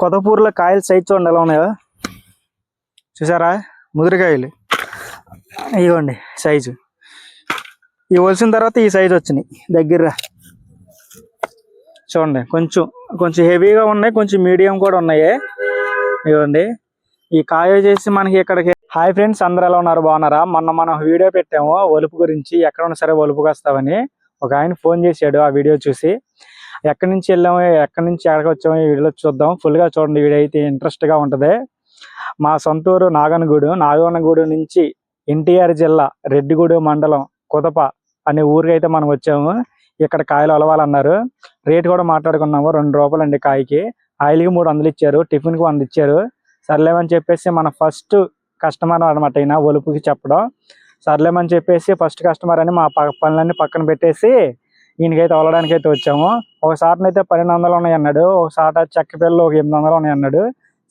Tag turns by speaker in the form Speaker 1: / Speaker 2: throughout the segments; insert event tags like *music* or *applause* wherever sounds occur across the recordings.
Speaker 1: కొత్తపూర్లో కాయలు సైజ్ చూడండి ఎలా ఉన్నాయో. చూసారా? ముదిరికాయలు. ఇవ్వండి సైజు. ఇవి వలిసిన తర్వాత ఈ సైజు వచ్చినాయి దగ్గర చూడండి కొంచెం కొంచెం హెవీగా ఉన్నాయి కొంచెం మీడియం కూడా ఉన్నాయి. ఇవ్వండి ఈ కాయ చేసి మనకి ఇక్కడికి. హాయ్ ఫ్రెండ్స్ అందరు ఎలా ఉన్నారు? బాగున్నారా? మొన్న మనం వీడియో పెట్టాము ఒలుపు గురించి. ఎక్కడ ఉన్నా సరే ఒలుపుకొస్తామని ఒక ఆయన ఫోన్ చేశాడు ఆ వీడియో చూసి. ఎక్కడి నుంచి వెళ్ళాము ఎక్కడి నుంచి ఎక్కడికి వచ్చాము ఈ వీడియోలో చూద్దాం. ఫుల్గా చూడండి వీడియో అయితే ఇంట్రెస్ట్గా ఉంటుంది. మా సొంతూరు నాగనగూడు నాగనగూడు నుంచి ఎన్టీఆర్ జిల్లా రెడ్డిగూడు మండలం కుదప అనే ఊరికి అయితే మనం వచ్చాము. ఇక్కడ కాయలు అలవాలన్నారు. రేట్ కూడా మాట్లాడుకున్నాము రెండు రూపాయలు అండి కాయకి. ఆయిల్కి మూడు వందలు ఇచ్చారు టిఫిన్కి వంద ఇచ్చారు. సర్లేమని చెప్పేసి మన ఫస్ట్ కస్టమర్ అనమాట ఈయన ఒలుపుకి చెప్పడం. సర్లేమని చెప్పేసి ఫస్ట్ కస్టమర్ అని మా ప- పనులన్నీ పక్కన పెట్టేసి ఈయనకైతే వలడానికి అయితే వచ్చాము. ఒక అయితే పన్నెండు వందలు ఉన్నాయి అన్నాడు ఒక సాట చెక్క పిల్లలు ఒక ఎనిమిది వందలు ఉన్నాయి అన్నాడు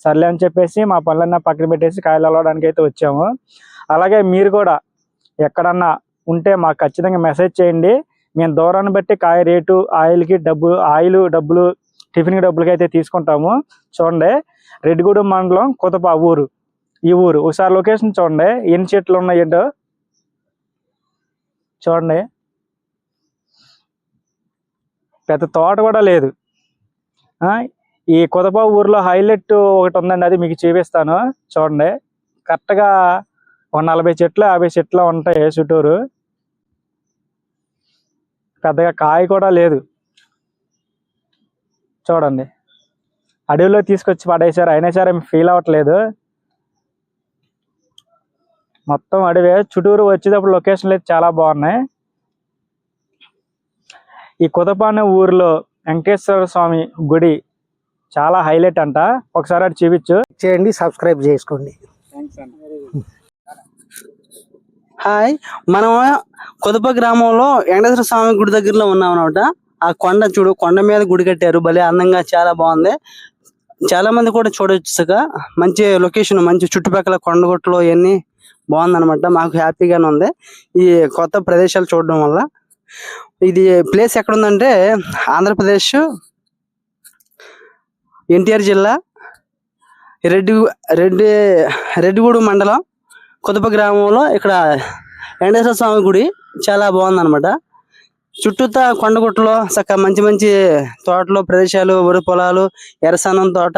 Speaker 1: సర్లే అని చెప్పేసి మా పనులన్నీ పక్కన పెట్టేసి కాయలు అలవడానికి అయితే వచ్చాము. అలాగే మీరు కూడా ఎక్కడన్నా ఉంటే మాకు ఖచ్చితంగా మెసేజ్ చేయండి. మేము దూరాన్ని బట్టి కాయ రేటు ఆయిల్కి డబ్బు ఆయిల్ డబ్బులు టిఫిన్కి డబ్బులకి అయితే తీసుకుంటాము. చూడండి రెడ్డిగూడెం మండలం కొత్తపా ఊరు. ఈ ఊరు. ఒకసారి లొకేషన్ చూడండి. ఎన్ని చెట్లు ఉన్నాయి చూడండి. పెద్ద తోట కూడా లేదు. ఈ కుదపా ఊర్లో హైలైట్ ఒకటి ఉందండి అది మీకు చూపిస్తాను. చూడండి. కరెక్ట్గా ఒక నలభై చెట్లు యాభై చెట్లు ఉంటాయి చుట్టూరు. పెద్దగా కాయ కూడా లేదు. చూడండి. అడవిలో తీసుకొచ్చి పడేశారు. అయినా సరే ఫీల్ అవ్వట్లేదు. మొత్తం అడవే. చుట్టూరు వచ్చేటప్పుడు లొకేషన్లు అయితే చాలా బాగున్నాయి. ఈ కుదపానే ఊరిలో వెంకటేశ్వర స్వామి గుడి చాలా హైలైట్ అంట. ఒకసారి అటు చూపించు.
Speaker 2: చేయండి సబ్స్క్రైబ్ చేసుకోండి. హాయ్ మనం కొదప గ్రామంలో వెంకటేశ్వర స్వామి గుడి దగ్గరలో ఉన్నాం అనమాట ఆ కొండ చూడు కొండ మీద గుడి కట్టారు. భలే అందంగా చాలా బాగుంది. చాలా మంది కూడా చూడొచ్చుగా మంచి లొకేషన్ మంచి చుట్టుపక్కల కొండగొట్లు ఇవన్నీ బాగుందన్నమాట. మాకు హ్యాపీగానే ఉంది. ఈ కొత్త ప్రదేశాలు చూడడం వల్ల ఇది ప్లేస్ ఎక్కడ ఉందంటే ఆంధ్రప్రదేశ్ ఎన్టీఆర్ జిల్లా రెడ్డి రెడ్డి రెడ్డిగూడు మండలం కొత్తప గ్రామంలో ఇక్కడ వెంకటేశ్వర స్వామి గుడి చాలా బాగుందన్నమాట. చుట్టూతా కొండగుట్టలో చక్కగా మంచి మంచి తోటలు ప్రదేశాలు వరి పొలాలు ఎరసనం తోట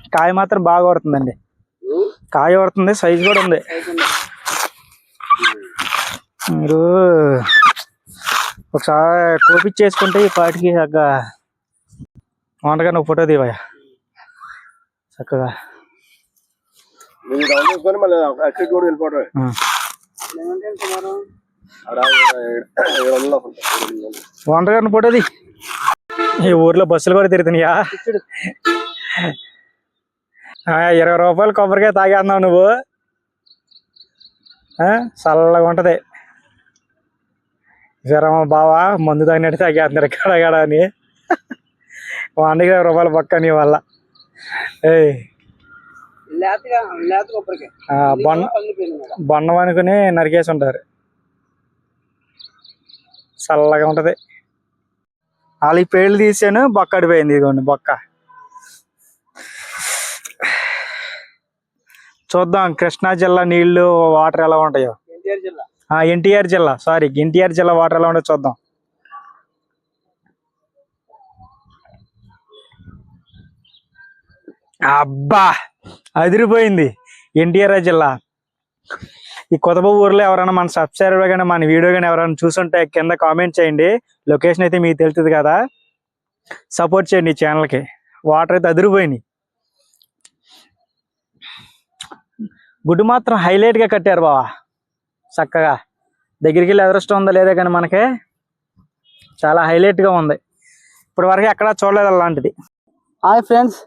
Speaker 1: కాయ మాత్రం బాగా కొడుతుందండి కాయ కొడుతుంది సైజు కూడా ఉంది. మీరు ఒకసారి కోపిచ్చేసుకుంటే ఈ పాటికి చక్కగా వంటగా నువ్వు ఫోటో తీవయ్యా చక్కగా. వంటగారిని ఫోటోది ఈ ఊర్లో బస్సులు కూడా తిరుగుతున్నాయా? ఇరవై రూపాయలు కొబ్బరికాయ తాగేస్తున్నావు నువ్వు. చల్లగా ఉంటది. జ్వరం బావా మందు తాగినట్టు తాగేస్తున్నారు గడగడ అని. వందకి ఇరవై రూపాయలు పక్క నీ వల్ల. ఏయ్. బొన్న బొన్నం అనుకుని నరికేసి ఉంటారు. చల్లగా ఉంటది. వాళ్ళకి పేర్లు తీసాను బొక్క అడిపోయింది ఇదిగోండి బొక్క. చూద్దాం. కృష్ణా జిల్లా నీళ్ళు వాటర్ ఎలా ఉంటాయో.
Speaker 2: ఎన్టీఆర్ జిల్లా.
Speaker 1: ఆ ఎన్టీఆర్ జిల్లా. సారీ ఎన్టీఆర్ జిల్లా వాటర్ ఎలా ఉంటాయో చూద్దాం. అబ్బా అదిరిపోయింది. ఎన్టీఆర్ జిల్లా. ఈ కొత్తబ ఊర్లో ఎవరైనా మన సబ్స్క్రైబర్ కానీ మన వీడియో కానీ ఎవరైనా చూసుంటే కింద కామెంట్ చేయండి. లొకేషన్ అయితే మీకు తెలుస్తుంది కదా. సపోర్ట్ చేయండి ఈ ఛానల్కి వాటర్ అయితే అదిరిపోయినాయి. గుడ్డు మాత్రం హైలైట్గా కట్టారు బావా. చక్కగా. దగ్గరికి వెళ్ళి అదృష్టం ఉందో లేదో కానీ మనకి చాలా హైలైట్గా ఉంది. ఇప్పటి వరకు ఎక్కడా చూడలేదు అలాంటిది.
Speaker 2: హాయ్ ఫ్రెండ్స్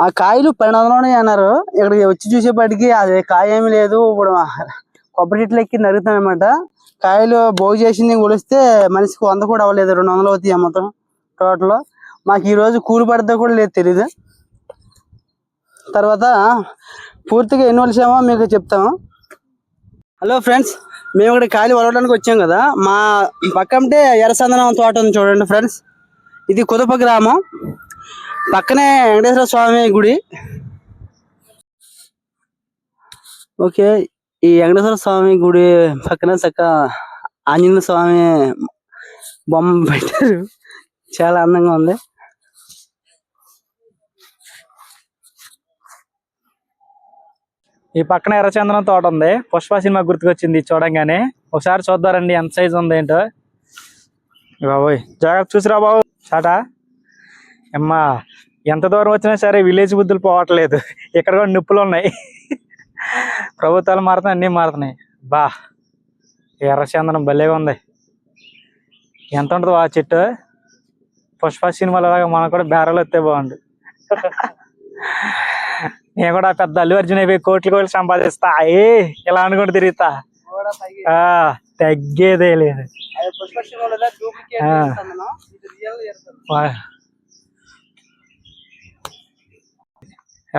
Speaker 2: ఆ కాయలు పన్నెండులోనే వందలు అన్నారు. ఇక్కడికి వచ్చి చూసేపటికి అది కాయ ఏమీ లేదు. ఇప్పుడు కొబ్బరి చెట్లు ఎక్కి నరుగుతానమాట కాయలు బాగు చేసింది కొలిస్తే మనిషికి వంద కూడా అవ్వలేదు. రెండు వందలు అవుతాయి మొత్తం టోటల్ మాకు ఈరోజు కూలి పడితే కూడా లేదు తెలీదు. తర్వాత పూర్తిగా ఎన్ని వలిసామో మీకు చెప్తాము హలో ఫ్రెండ్స్ మేము ఇక్కడ ఖాళీ వలవడానికి వచ్చాం కదా. మా పక్కంటే ఎర్రచందనం తోట ఉంది చూడండి ఫ్రెండ్స్. ఇది కుదప గ్రామం. పక్కనే వెంకటేశ్వర స్వామి గుడి. ఓకే ఈ వెంకటేశ్వర స్వామి గుడి పక్కన చక్క ఆంజనేయ స్వామి బొమ్మ పెట్టారు. చాలా అందంగా ఉంది.
Speaker 1: ఈ పక్కన ఎర్రచందనం తోట ఉంది. పుష్ప సినిమా గుర్తుకొచ్చింది చూడంగానే. ఒకసారి చూద్దారండి ఎంత సైజు ఉంది ఏంటో. బాబోయ్ జాగ్రత్త చూసిరా బాబు. చాటా అమ్మా ఎంత దూరం వచ్చినా సరే విలేజ్ బుద్ధులు పోవట్లేదు. ఇక్కడ కూడా నిప్పులు ఉన్నాయి. ప్రభుత్వాలు మారుతున్నాయి అన్నీ మారుతున్నాయి. బా ఎర్రచందనం భలేగా ఉంది. ఎంత ఉంటుంది ఆ చెట్టు. పుష్ప సినిమాలు లాగా మనకు కూడా బేరాలు వస్తే బాగుండు. నేను కూడా పెద్ద అల్లు అర్జున్ అయిపోయి కోట్లు కోట్లు సంపాదిస్తా. ఏ ఇలా అనుకుంటూ తిరుగుతా. తగ్గేదే లేదు.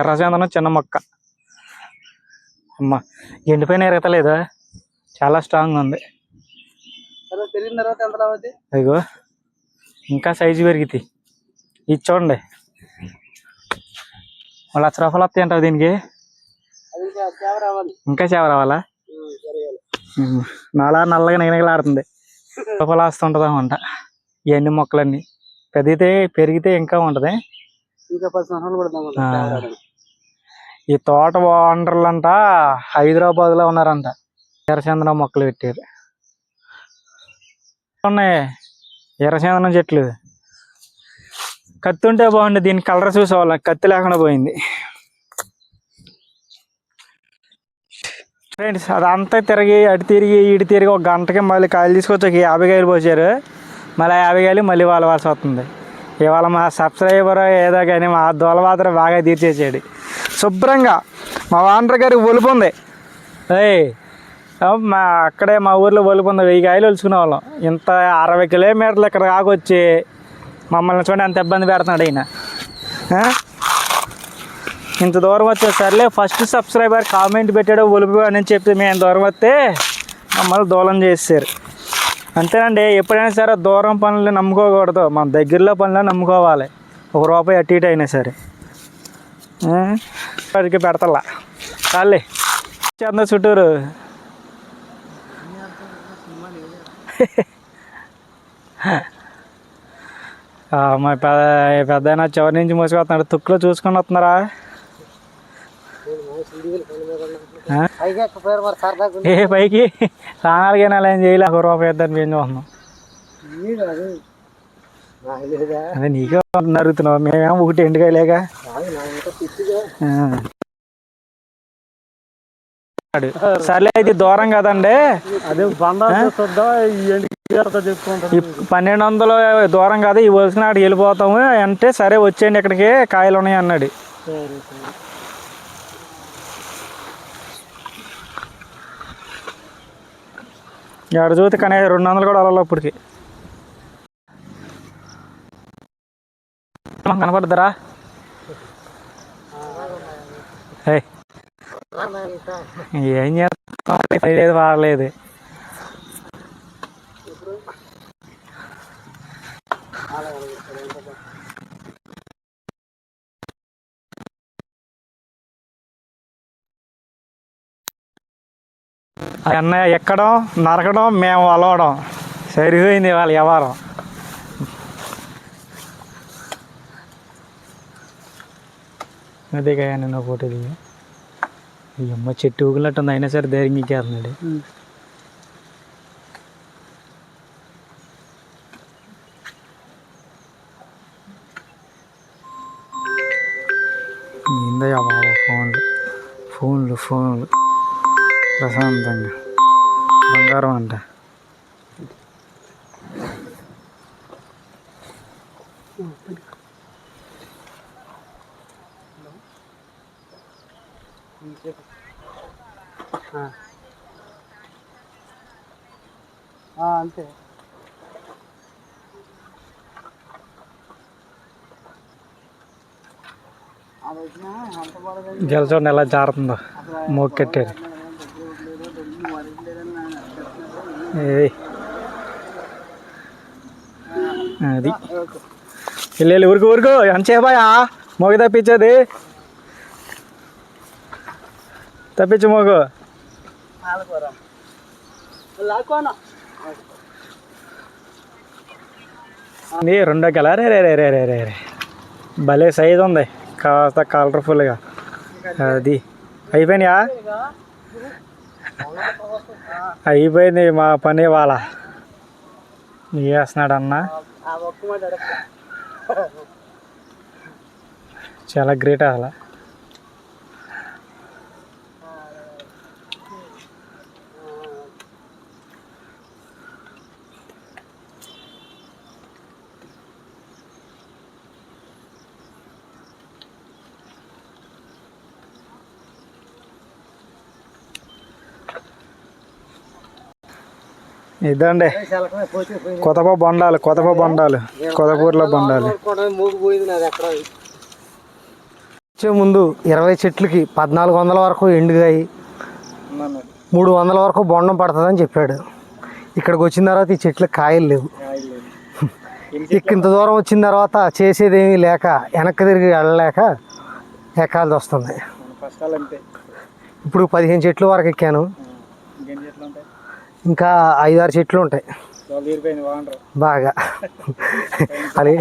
Speaker 1: ఎర్రచందనం చిన్న మొక్క. అమ్మ ఎండిపోయిన ఎరగతలేదు చాలా స్ట్రాంగ్ ఉంది. అదిగో ఇంకా సైజు పెరిగితే. ఇది చూడండి. లక్ష రూపాయలు వస్తాయి అంటావు దీనికి?
Speaker 2: ఇంకా సేవ రావాలి?
Speaker 1: ఇంకా చేవ రావాలా
Speaker 2: జరగాలి
Speaker 1: ఉమ్, నాలా నల్లగా నిగనిగలాడుతుంది. రూపాయలు వస్తుంటుంది అనమాట ఇవన్నీ మొక్కలన్నీ. పెరిగితే పెరిగితే ఇంకా ఉంటది. ఈ తోట ఓనర్లు అంట హైదరాబాద్లో ఉన్నారంట. ఎర్రచందనం మొక్కలు పెట్టారు. ఉన్నాయి ఎర్రచందనం చెట్లు. కత్తి ఉంటే బాగుండే దీని కలర్ చూసేవాళ్ళం. కత్తి లేకుండా పోయింది. ఫ్రెండ్స్ అదంతా తిరిగి అటు తిరిగి ఇటు తిరిగి ఒక గంటకి మళ్ళీ కాయలు తీసుకొచ్చి ఒక యాభై కాయలు పోసారు. మళ్ళీ యాభై కాయలు మళ్ళీ వాళ్ళవలసి వస్తుంది. ఇవాళ మా సబ్స్క్రైబర్ ఏదో కానీ మా దోల మాత్రం బాగా తీర్చేసాడు. శుభ్రంగా మా వాండర్ గారికి ఒలుపు ఉంది. ఏయ్ మా అక్కడే మా ఊర్లో ఒలుపు ఉంది. వెయ్యి కాయలు ఒలుచుకునే వాళ్ళం ఇంత అరవై కిలోమీటర్లు ఇక్కడ కాకొచ్చి మమ్మల్ని చూడండి అంత ఇబ్బంది పెడుతున్నాడు ఈయన. ఇంత దూరం వచ్చే సర్లే ఫస్ట్ సబ్స్క్రైబర్ కామెంట్ పెట్టాడు ఒలుపు అని చెప్పి మేము దూరం వస్తే మమ్మల్ని దూరం చేశారు అంతేనండి ఎప్పుడైనా సరే దూరం పనులు నమ్ముకోకూడదు మన దగ్గరలో పనులు నమ్ముకోవాలి. ఒక రూపాయి అటు ఇటు అయినా సరే. ఆ? వాడికి పెడతలా. చాలే. చంద చుట్టూరు. Huh. *laughs* మా పెద్ద పెద్ద చివరి నుంచి మోసుకొస్తున్నాడు తుక్కులో చూసుకొని వస్తున్నారా? ఏ పైకి? స్నానాలకి అయినా ఏం చేయలే. ఒక రూపాయి ఇద్దని మేము చూస్తున్నాం. అదే నీకే నరుగుతున్నావు మేమేమో ఒకటి ఎండుకాయలేక. సర్లే ఇది దూరం కదండి.
Speaker 2: అదే బండ
Speaker 1: ఈ పన్నెండు వందలు దూరం కాదు ఈ వలసిన అక్కడికి వెళ్ళిపోతాము అంటే సరే వచ్చేయండి ఇక్కడికి కాయలు ఉన్నాయి అన్నాడు. ఎక్కడ చూస్తే కానీ రెండు వందలు కూడా మాకు కనపడతారా? ఏయ్. ఏం చేస్తాం లేదు వాడలేదు అన్నయ్య ఎక్కడం? నరకడం మేము అలవడం. సరిపోయింది వాళ్ళ వ్యవహారం. అదే కానీ నిన్న ఫోటో దిగి. ఈ అమ్మ చెట్టు ఊగినట్టుంది అయినా సరే ధైర్యం ఇచ్చేస్తున్నాడు ఏందయ్యా బాబు ఫోన్లు ఫోన్లు ఫోన్లు ప్రశాంతంగా బంగారం అంట
Speaker 2: అంతే అది
Speaker 1: ఎలా జారుతుందో మోకెట్టారు ఏయ్. అది. వెళ్ళి ఊరుకు ఊరుకు. ఎంతసేపాయా మొగ తప్పించేది. తప్పించు మొగు రెండో గెల. రే రే రే రే రే రే. భలే సైజ్ ఉంది. కాస్త కలర్ఫుల్గా అది. అయిపోయినాయా? అయిపోయింది మా పని వాళ్ళ చేస్తున్నాడు అన్న? చాలా గ్రేట్ అసలు. ఇదండి. కొత్తప బొండాలు కొత్తప బొండాలు కొత్తపూర్లో బొండాలు.
Speaker 3: వచ్చే ముందు ఇరవై చెట్లకి పద్నాలుగు వందల వరకు ఎండుగాయి. మూడు వందల వరకు బొండం పడుతుందని చెప్పాడు. ఇక్కడికి వచ్చిన తర్వాత ఈ చెట్లకు కాయలు లేవు. ఇంత దూరం వచ్చిన తర్వాత చేసేది ఏమీ లేక వెనక్కి తిరిగి వెళ్ళలేక ఎక్కాల్సి వస్తుంది. ఇప్పుడు పదిహేను చెట్ల వరకు ఎక్కాను.
Speaker 1: చెట్లు
Speaker 3: ఇంకా ఐదారు చెట్లు ఉంటాయి. బాగా. అది.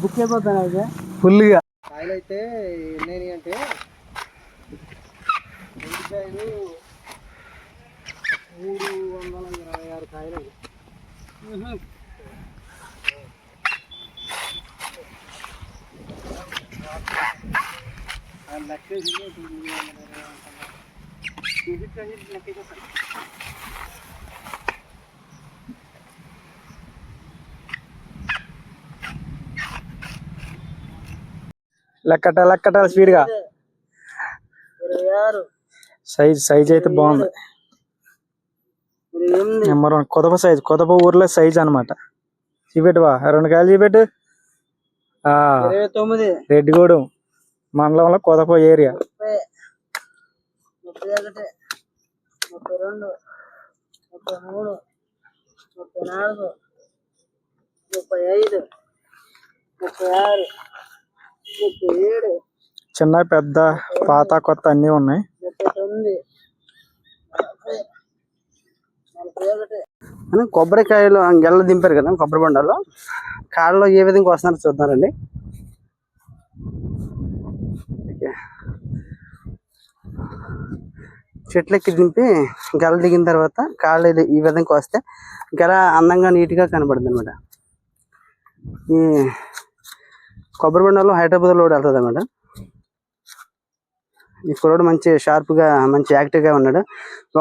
Speaker 2: బుక్ అయిపోతాను
Speaker 3: ఫుల్గా
Speaker 2: కాయలు అయితే ఎన్ని అంటే ఎండికాయలు మూడు వందల ఇరవై ఆరు కాయలు.
Speaker 1: లెక్కట లెక్కట స్పీడ్గా. సైజ్ సైజ్ అయితే బాగుంది. Number one Kadapa size Kadapa ఊర్లో సైజ్ అనమాట చూపెట్టువా? రెండు కాయలు చూపెట్టు. రెడ్డిగూడెం మండలంలో కొదప ఏరియా.
Speaker 2: ముప్పై ముప్పై ఒకటి ముప్పై రెండు ముప్పై మూడు ముప్పై నాలుగు ముప్పై ఐదు ముప్పై ఆరు ముప్పై ఏడు
Speaker 1: చిన్న పెద్ద పాత కొత్త అన్నీ ఉన్నాయి.
Speaker 2: ముప్పై తొమ్మిది నలభై నలభై ఒకటి. కొబ్బరికాయలు గెల్ల దింపారు కదా కొబ్బరి బొండాలు. కాళ్ళలో ఏ విధంగా వస్తున్నారో చూద్దారండి చెట్లెక్కి దింపి గెల దిగిన తర్వాత కాళ్ళు ఈ విధంగా వస్తే గెల అందంగా నీట్గా కనబడుతుంది అనమాట ఈ కొబ్బరి బొండాలు హైదరాబాద్ లోడ్ వెళ్తుంది అనమాట ఈ కుర్రోడు మంచి షార్ప్గా మంచి యాక్టివ్గా ఉన్నాడు.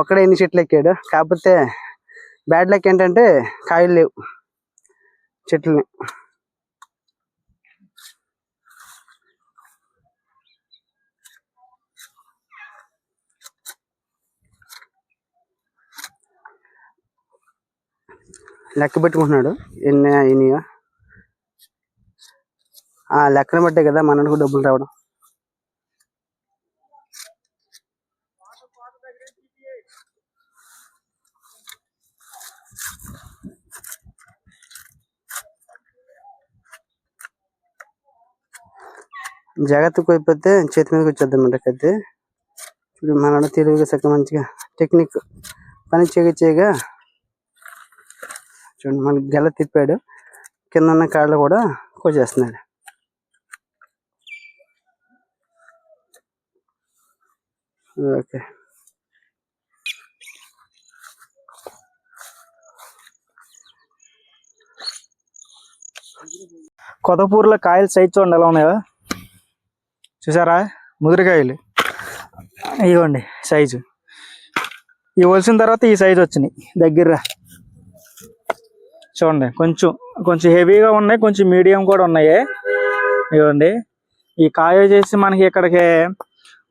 Speaker 2: ఒక్కడే ఎన్ని చెట్లు ఎక్కాడు కాకపోతే బ్యాడ్ లక్ ఏంటంటే కాయలు లేవు చెట్లని. లెక్క పెట్టుకుంటున్నాడు. ఎన్ని అయినాయో. ఆ లెక్కను బట్టే కదా మనకు డబ్బులు రావడం. జాగ్రత్తకు అయిపోతే చేతి మీదకి వచ్చేద్దాం అనమాట కత్తి చూడు మన తెలివిగా చక్క మంచిగా టెక్నిక్ పని చేయగా చేయగా చూడండి మనకి గెల తిప్పాడు. కింద ఉన్న కాళ్ళు కూడా కోసేస్తున్నాడు. ఓకే.
Speaker 1: కొత్తపూర్లో కాయలు సైజ్ చూడండి ఎలా ఉన్నాయో. చూసారా? ముదిరికాయలు. ఇవ్వండి సైజు. ఇవి వలిసిన తర్వాత ఈ సైజు వచ్చినాయి దగ్గర చూడండి కొంచెం కొంచెం హెవీగా ఉన్నాయి కొంచెం మీడియం కూడా ఉన్నాయి. ఇవ్వండి ఈ కాయ వచ్చేసి మనకి ఇక్కడికి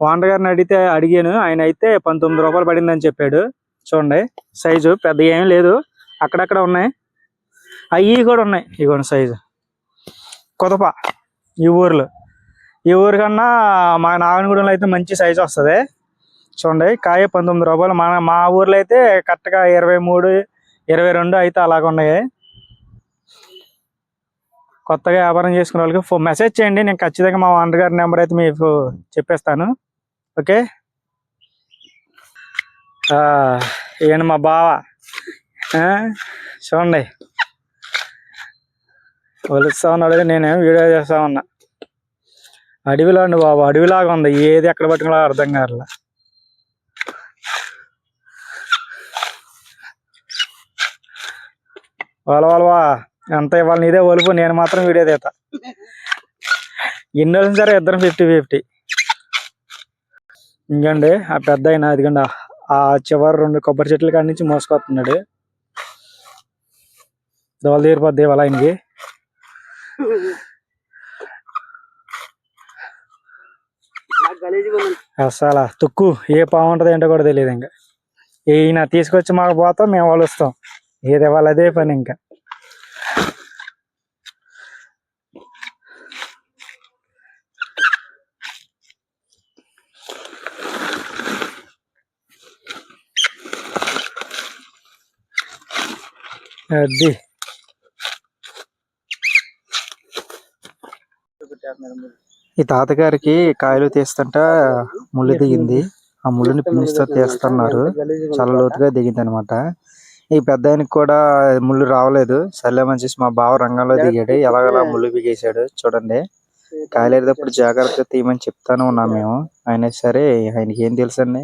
Speaker 1: ఓనర్ గారిని అడిగితే అడిగాను. ఆయన అయితే పంతొమ్మిది రూపాయలు పడిందని చెప్పాడు. చూడండి సైజు పెద్ద ఏమీ లేదు. అక్కడక్కడ ఉన్నాయి. అవి కూడా ఉన్నాయి. ఇగోండి సైజు. కొదప ఈ ఊర్లో. ఈ ఊరు కన్నా మా నాగనగూడెంలో అయితే మంచి సైజు వస్తుంది. చూడండి కాయ పంతొమ్మిది రూపాయలు. మన మా ఊర్లో అయితే కరెక్ట్గా ఇరవై మూడు ఇరవై రెండు అయితే అలాగ ఉన్నాయి కొత్తగా వ్యాపారం చేసుకునే వాళ్ళకి మెసేజ్ చేయండి. నేను ఖచ్చితంగా మా వంట గారి నెంబర్ అయితే మీకు చెప్పేస్తాను. ఓకే ఈయన మా బావ. చూడండి. వలుస్తా ఉన్నాడు. నేనేం వీడియో చేస్తా ఉన్నా. అడవిలో అండి బాబు అడవిలాగా ఉంది. ఏది ఎక్కడ పట్టుకున్నా అర్థం కావట్లా. వాళ్ళ వాళ్ళవా ఎంత ఇవ్వాలి నీదే ఒలుపు నేను మాత్రం వీడియో తీత. ఎన్ని రోజులు సరే ఇద్దరం ఫిఫ్టీ ఫిఫ్టీ ఇంకండి ఆ పెద్ద అయినా అదిగండి ఆ- చివరి రెండు కొబ్బరి చెట్ల కాడి నుంచి మోసుకొస్తున్నాడు. దోల తీరిపోద్ది వాళ్ళ ఆయనకి. అసలు తుక్కు ఏ పావు ఉంటుంది ఏంటో కూడా తెలియదు ఇంకా. ఈయన తీసుకొచ్చి మాకు పోతాం మేము వాళ్ళు వస్తాం ఏది ఇవ్వాలి అదే పని ఇంకా. అది. ఈ తాతగారికి కాయలు తీస్తుంట ముళ్ళు దిగింది. ఆ ముళ్ళుని పిన్నిస్తో తీస్తున్నారు. చాలా లోతుగా దిగింది అనమాట ఈ పెద్ద ఆయనకి కూడా ముళ్ళు రావలేదు. సర్లేమని చేసి మా బావ రంగంలో దిగాడు. ఎలాగలా ముళ్ళు బిగేశాడు చూడండి. కాయలు ఏరేటప్పుడు జాగ్రత్తగా తీయమని చెప్తాను ఉన్నాం మేము. అయినా సరే ఆయనకి ఏం తెలుసండి?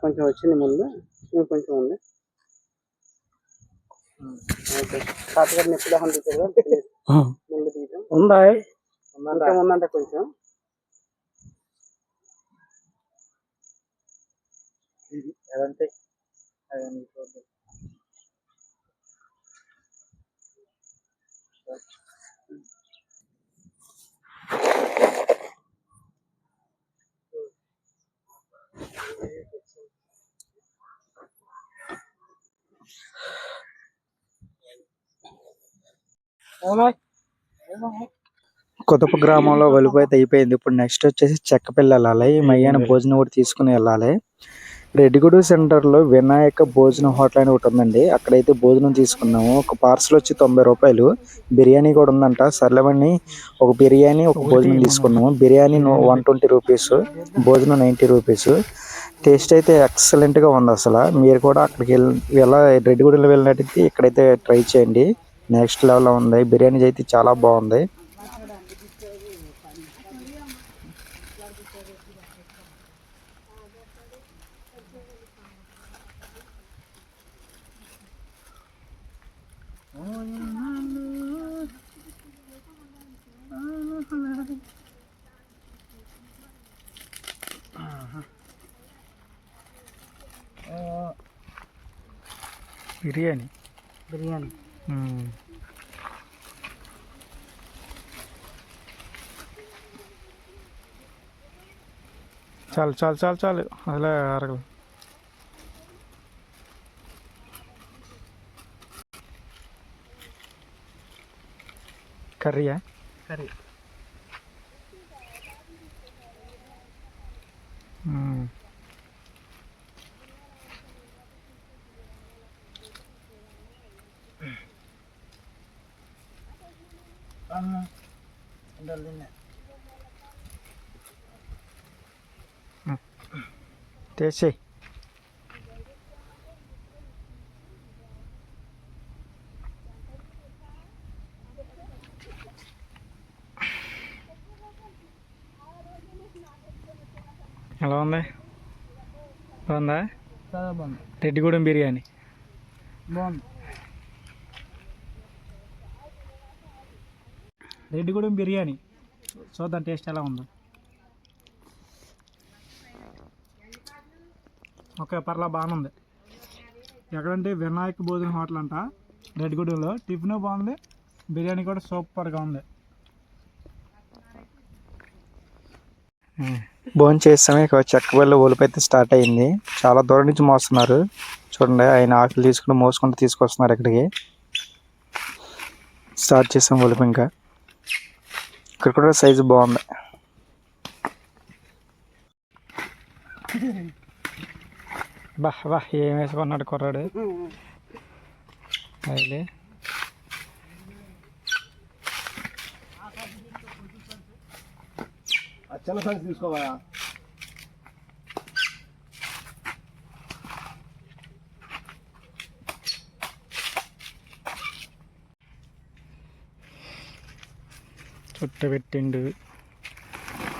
Speaker 2: కొంచెం వచ్చింది ముందు కొంచెం ఉంది ఓకే. తాతగారిని ఎప్పుడు దాకా తీశారు? కదా, తెలియదు. ముందు తీయటం
Speaker 1: ఉందా
Speaker 2: ఇంకా ఉందంటే కొంచెం
Speaker 1: కొత్తపు గ్రామంలో వలుపు అయితే అయిపోయింది ఇప్పుడు నెక్స్ట్ వచ్చేసి చెక్కపల్లి వెళ్ళాలి. ఈ మయ్యాన భోజనం కూడా తీసుకుని వెళ్ళాలి. రెడ్డిగూడు సెంటర్లో వినాయక భోజనం హోటల్ అని ఒకటి ఉందండి. అక్కడైతే భోజనం తీసుకున్నాము. ఒక పార్సల్ వచ్చి తొంభై రూపాయలు. బిర్యానీ కూడా ఉందంట. సర్లేమని ఒక బిర్యానీ ఒక భోజనం తీసుకున్నాము. బిర్యానీ వన్ ట్వంటీ రూపీస్ భోజనం నైంటీ రూపీస్ టేస్ట్ అయితే ఎక్సలెంట్గా ఉంది అసలు. మీరు కూడా అక్కడికి వెళ్ళి వెళ్ళ రెడ్డిగూడలో వెళ్ళినట్టయితే ఇక్కడైతే ట్రై చేయండి. నెక్స్ట్ లెవెల్ ఉంది. బిర్యానీ అయితే చాలా బాగుంది. బిర్యానీ.
Speaker 2: బిర్యానీ.
Speaker 1: చాలు చాలు చాలు చాలు అసలే అరగదు కర్రీయా
Speaker 2: కర్రీ
Speaker 1: మ్మ్. చేయి. ఎలా ఉంది? బాగుందా?
Speaker 2: చాలా బాగుంది.
Speaker 1: రెడ్డిగూడెం బిర్యానీ.
Speaker 2: బాగుంది.
Speaker 1: రెడ్డిగూడెం బిర్యానీ. చూద్దాం టేస్ట్ ఎలా ఉందో. ఓకే పర్లా బాగుంది. ఎక్కడంటే వినాయక్ భోజన హోటల్ అంట రెడ్గూడెంలో టిఫిన్ బాగుంది బిర్యానీ కూడా సూపర్గా ఉంది. భోజనం చేస్తామే ఇక చెక్కబల్ల ఒలిపి స్టార్ట్ అయింది చాలా దూరం నుంచి మోస్తున్నారు. చూడండి ఆయన ఆకులు తీసుకుని మోసుకుంటూ తీసుకొస్తున్నారు ఇక్కడికి. స్టార్ట్ చేసాం ఒలిపి ఇంకా. ఇక్కడ కూడా సైజు బాగుంది. బా బా ఏం వేసుకున్నాడు కుర్రాడు? అదే
Speaker 4: ఆ చిన్న తీసుకోవా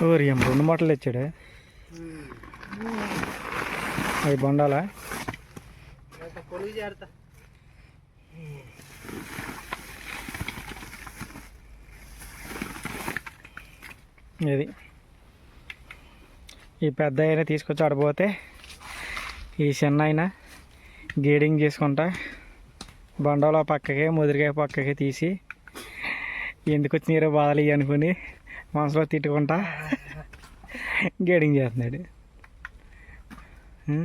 Speaker 1: ఓరి ఏం రెండు మూటలు తెచ్చాడు? అవి బొండాలా
Speaker 2: చేరతా
Speaker 1: ఇది ఈ పెద్ద అయినా తీసుకొచ్చి ఆడిపోతే ఈ చిన్న అయినా గేడింగ్ చేసుకుంటా బండలో పక్కకి ముదిరికాయ పక్కకి తీసి ఎందుకు వచ్చినారో బాధలు అనుకుని మనసులో తిట్టుకుంటా *laughs* గేడింగ్ చేస్తున్నాడు? Hmm?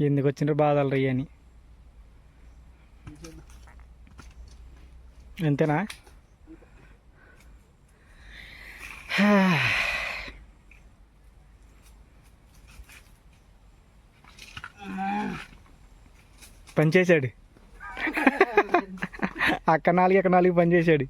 Speaker 1: ఎందుకు వచ్చిన బాధలు రయ్య అని? అంతేనా పనిచేశాడు అక్క నాలుగు అక్క నాలుగు పనిచేశాడు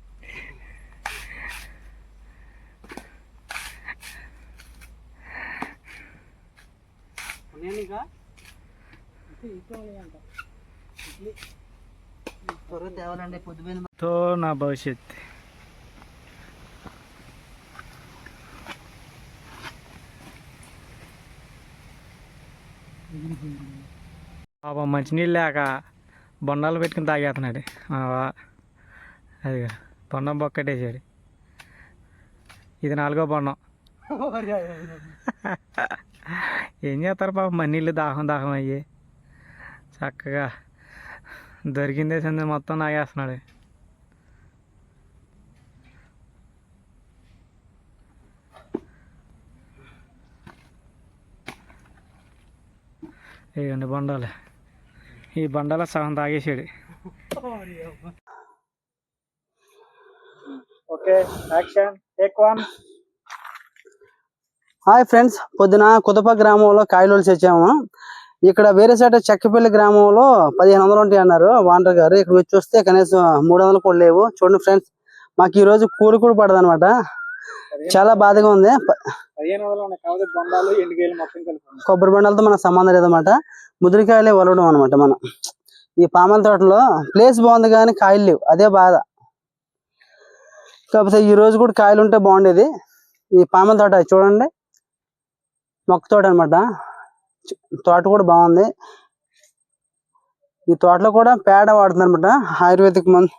Speaker 1: తో నా భవిష్యత్. పాపం మంచినీళ్ళు లేక బొండాలు పెట్టుకుని తాగేస్తున్నాడు. అదిగా బొండం బొక్కటేసాడు ఇది నాలుగో బొండం. *laughs* ఏం చేస్తారు పాపం? మన్నీళ్ళు దాహం దాహం అయ్యి. చక్కగా దొరికిందే సంది మొత్తం నాగేస్తున్నాడు. ఇవ్వండి బండాలు. ఈ బండాల సగం తాగేసాడు. Okay action take one.
Speaker 2: Hi friends పొద్దున కుదప గ్రామంలో కాయలు వచ్చాము ఇక్కడ వేరే సైడ్ చెక్కపల్లి గ్రామంలో పదిహేను వందలు ఉంటాయి అన్నారు వాండర్ గారు. ఇక్కడ వచ్చి వస్తే కనీసం మూడు వందలు కూడా లేవు. చూడండి ఫ్రెండ్స్ మాకు ఈ రోజు కూలి కూడా పడదు అనమాట చాలా బాధగా ఉంది. కొబ్బరి బండాలతో మనకు సంబంధం లేదన్నమాట. ముదిరికాయలే వలవడం అనమాట మనం. ఈ పామల తోటలో ప్లేస్ బాగుంది కానీ కాయలు లేవు. అదే బాధ. కాకపోతే ఈ రోజు కూడా కాయలు ఉంటే బాగుండేది. ఈ పామల తోట చూడండి. మొక్క తోట అనమాట తోట కూడా బాగుంది. ఈ తోటలో కూడా పేడ వాడుతుంది అనమాట ఆయుర్వేదిక్ మందు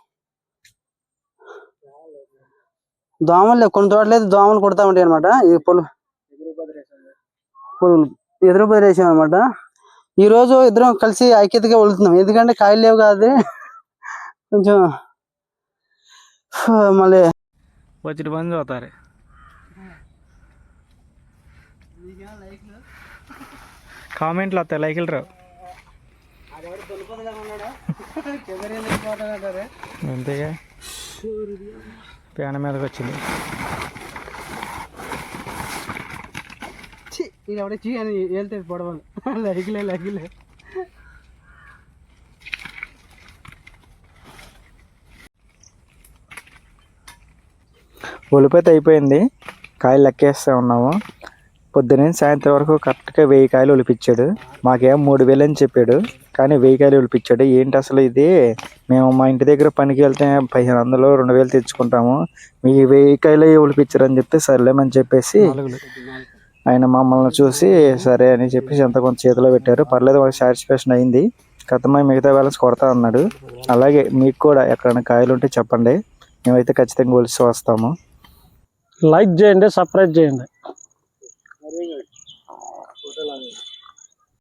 Speaker 2: దోమలు లేవు. కొన్ని తోటలు అయితే దోమలు కొడతా ఉంటాయి అనమాట ఇది పొలు పురుగులు ఎదురు బదిలేసాం అనమాట ఈ రోజు ఇద్దరం కలిసి ఐక్యతగా వెళుతున్నాం ఎందుకంటే కాయలు లేవు కాదు కొంచెం మళ్ళీ
Speaker 1: వచ్చిన పని చూస్తారు కామెంట్లు వస్తాయి లైకులు రావు అంతేగా? పేన మీదకి వచ్చింది.
Speaker 2: ఇది ఎవడ చీ అని వెళ్తాడు పొడవలు లైకిలే లైకిలే
Speaker 1: ఒలిపైతే అయిపోయింది. కాయలు లెక్కేస్తూ ఉన్నాము. పొద్దున సాయంత్రం వరకు కరెక్ట్గా వెయ్యి కాయలు ఒలిపించాడు. మాకేం మూడు వేలు అని చెప్పాడు. కానీ వెయ్యి కాయలు ఒలిపించాడు. ఏంటి అసలు ఇది? మేము మా ఇంటి దగ్గర పనికి వెళ్తే పదిహేను వందలు రెండు వేలు తెచ్చుకుంటాము. మీ వెయ్యి కాయలు ఒలిపించారు అని చెప్తే సర్లేమని చెప్పేసి ఆయన మమ్మల్ని చూసి సరే అని చెప్పేసి ఎంత కొంత చేతిలో పెట్టారు. పర్లేదు మాకు సాటిస్ఫాక్షన్ అయింది. కథమై మిగతా బ్యాలెన్స్ కొడతా అన్నాడు. అలాగే మీకు కూడా ఎక్కడైనా కాయలు ఉంటే చెప్పండి. మేమైతే ఖచ్చితంగా కొలిసి వస్తాము.
Speaker 5: లైక్ చేయండి సబ్స్క్రైబ్ చేయండి. la de